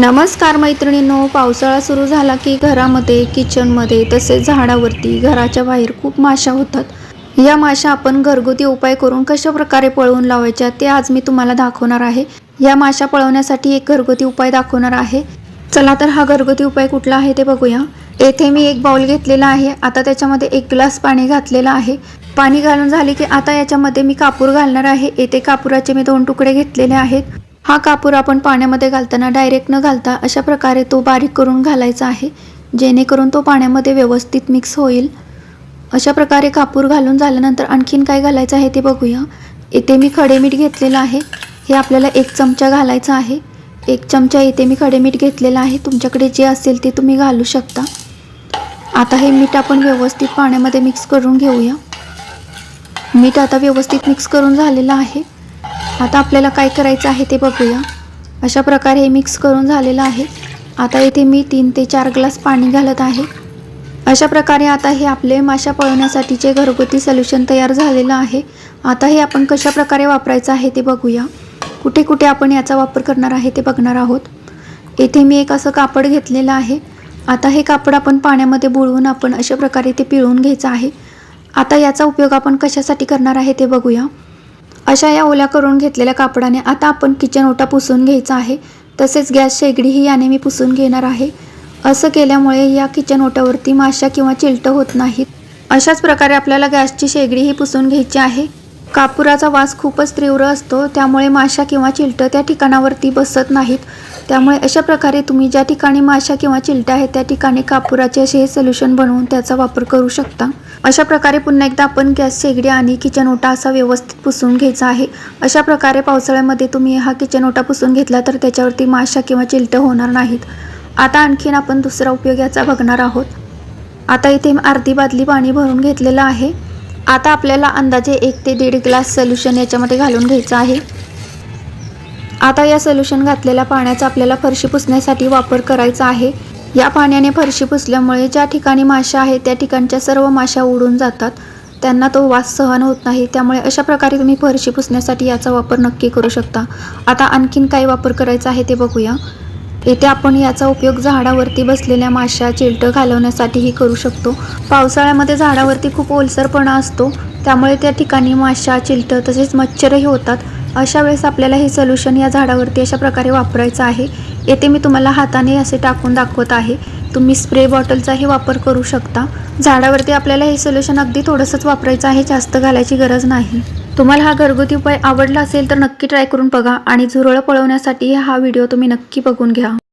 नमस्कार मैत्रिणींनो पावसाळा सुरू झाला की घरामध्ये किचनमध्ये तसेच झाडावरती घराच्या बाहेर खूप माशा होतात. या माशा आपण घरगुती उपाय करून कशा प्रकारे पळवून लावायच्या ते आज मी तुम्हाला दाखवणार आहे. या माशा पळवण्यासाठी एक घरगुती उपाय दाखवणार आहे. चला तर हा घरगुती उपाय कुठला आहे ते बघूया. येथे मी एक बाउल घेतलेला आहे. आता त्याच्यामध्ये एक ग्लास पाणी घातलेलं आहे. पाणी घालून झाले की आता याच्यामध्ये मी कापूर घालणार आहे. येथे कापुराचे मी दोन तुकडे घेतलेले आहेत. हा कापूर आपण पाण्यामध्ये घालताना डायरेक्ट न घालता अशा प्रकारे तो बारीक करून घालायचा आहे जेणेकरून तो पाण्यामध्ये व्यवस्थित मिक्स होईल. अशा प्रकारे कापूर घालून झाल्यानंतर आणखीन काय घालायचं आहे ते बघूया. इथे मी खडे मीठ घेतलेलं आहे. हे आपल्याला एक चमचा घालायचा आहे. एक चमचा इथे मी खडे मीठ घेतलेलं आहे. तुमच्याकडे जे असेल ते तुम्ही घालू शकता. आता हे मीठ आपण व्यवस्थित पाण्यामध्ये मिक्स करून घेऊया. मीठ आता व्यवस्थित मिक्स करून झालेलं आहे. आता आपल्याला काय करायचं आहे ते बघूया. अशा प्रकारे हे मिक्स करून झालेलं आहे. आता इथे मी तीन ते चार ग्लास पाणी घालत आहे. अशा प्रकारे आता हे आपले माशा पळवण्यासाठीचे घरगुती सोल्युशन तयार झालेलं आहे. आता हे आपण कशा प्रकारे वापरायचं आहे ते बघूया. कुठे कुठे आपण याचा वापर करणार आहे ते बघणार आहोत. येथे मी एक असं कापड घेतलेलं आहे. आता हे कापड आपण पाण्यामध्ये बुडवून आपण अशा प्रकारे ते पिळून घ्यायचं आहे. आता याचा उपयोग आपण कशासाठी करणार आहे ते बघूया. अशा या ओल्या करून घेतलेल्या कापडाने आता आपण किचन ओटा पुसून घ्यायचा आहे. तसेच गॅस शेगडीही याने मी पुसून घेणार आहे. असं केल्यामुळे या किचन ओट्यावरती माशा किंवा चिलटं होत नाहीत. अशाच प्रकारे आपल्याला गॅसची शेगडीही पुसून घ्यायची आहे. कापुराचा वास खूपच तीव्र असतो त्यामुळे माशा किंवा चिलटं त्या ठिकाणावरती बसत नाहीत. त्यामुळे अशा प्रकारे तुम्ही ज्या ठिकाणी माशा किंवा चिलट्या आहेत त्या ठिकाणी कापुराचे असे हे सोल्युशन बनवून त्याचा वापर करू शकता. अशा प्रकारे पुन्हा एकदा आपण गॅस शेगडी आणि किचन ओटा असा व्यवस्थित पुसून घ्यायचा आहे. अशा प्रकारे पावसाळ्यामध्ये तुम्ही हा किचन ओटा पुसून घेतला तर त्याच्यावरती माशा किंवा चिलटं होणार नाहीत. आता आणखीन आपण दुसरा उपयोग याचा बघणार आहोत. आता इथे अर्धी बादली पाणी भरून घेतलेलं आहे. आता आपल्याला अंदाजे एक ते दीड ग्लास सोल्युशन याच्यामध्ये घालून घ्यायचं आहे. आता या सोल्युशन घातलेल्या पाण्याचा आपल्याला फरशी पुसण्यासाठी वापर करायचा आहे. या पाण्याने फरशी पुसल्यामुळे ज्या ठिकाणी माशा आहेत त्या ठिकाणच्या सर्व माशा उडून जातात. त्यांना तो वास सहन होत नाही. त्यामुळे अशा प्रकारे तुम्ही फरशी पुसण्यासाठी याचा वापर नक्की करू शकता. आता आणखीन काय वापर करायचा आहे ते बघूया. येथे आपण याचा उपयोग झाडावरती बसलेल्या माशा चिलटं घालवण्यासाठीही करू शकतो. पावसाळ्यामध्ये झाडावरती खूप ओलसरपणा असतो. त्यामुळे त्या ठिकाणी माशा चिलटं तसेच मच्छरही होतात. अशा वेळेस आपल्याला हे सोल्युशन या झाडावरती अशा प्रकारे वापरायचं आहे. येथे मी तुम्हाला हाताने असे टाकून दाखवत आहे. तुम्ही स्प्रे बॉटलचाही वापर करू शकता. झाडावरती आपल्याला हे सोल्युशन अगदी थोडंसंच वापरायचं आहे जास्त घालायची गरज नाही. तुम्हाला हा घरगुती उपाय आवडला असेल तर नक्की ट्राय करून बघा आणि झुरळं पळवण्यासाठी हा व्हिडिओ तुम्ही नक्की बघून घ्या.